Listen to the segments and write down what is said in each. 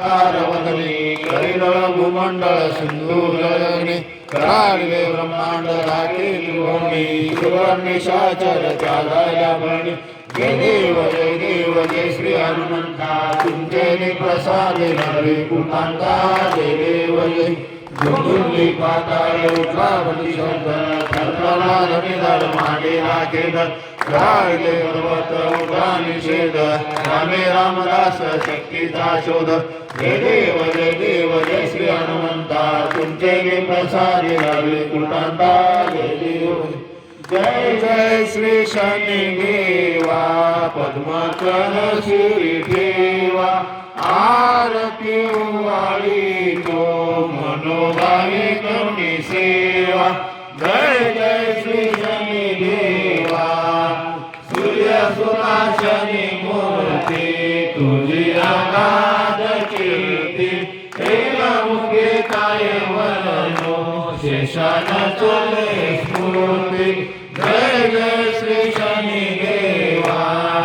वदने करिदळ भूमंडळ सिंधू जळगणे कराडवे ब्रह्मांड राखे त्रिभुवने सुवर्णिशाचर चालाया भरणी जय देव जय देव जय श्री हनुमंता। तुमचे प्रसादे नवे कुमांता। जय पाताळे जय शब्द थरथरला धनीधर मागे राखे धर राहिले पर्वत उठा निषेध रामे रामदास शक्तीचा शोध हे देव जय देव जय श्री हनुमंता तुमचे गे प्रसादी रावे कृतांता जय देव जय जय श्री शनी देवा पद्मकर श्री देवा आरती वाळी तो मनोभावे करुणी सेवा जय जय श्री शनी देवा। सूर्य सुराशनी मूर्ती तुझी आगाध कीर्ती एक मुखे काय वरनो शेषान चोले स्फूर्ती। जय जय श्री शनी देवा।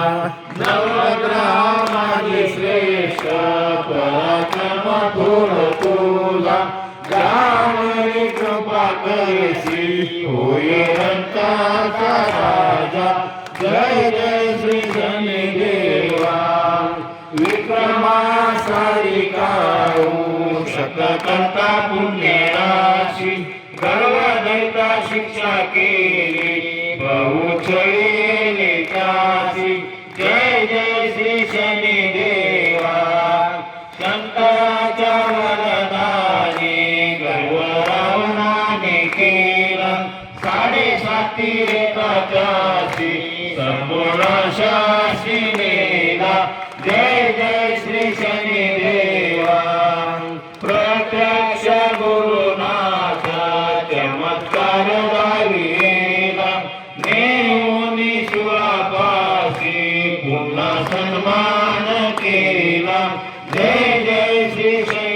રામની કૃપા કરશી, હોય રમતા રાજા જય જય શ્રી ધને દેવા વિક્રમા સારિકાઉ શકકર્તા પુણ્ય રાશિ ગર્વ દૈતા શિક્ષા કેરી બહુ છળી જય જય શ્રી શનિ साडेसाती रेखाच्याशी संपूर्ण शासी नेला जय जय श्री शनी देवा प्रत्यक्ष गुरुनाथा चमत्कार दाविला नेऊनी सुरापासी पुन्हा सन्मान केला. जय जय श्री शनी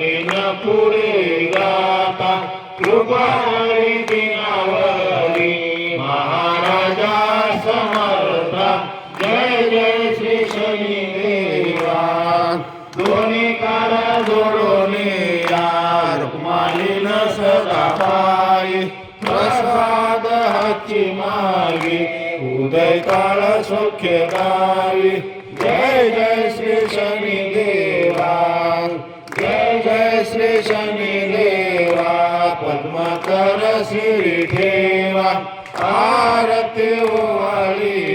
दिन पुढे गाता कृपा दिनावली. महाराजा समर्था जय जय श्री शनी देवा दोन्ही कारा जोडोने यार मालिन सदा पायी प्रसाद हाची मागे उदय काळ सौख्य श्री शनी देवा पद्मकर श्री ठेवा. आरती वाळी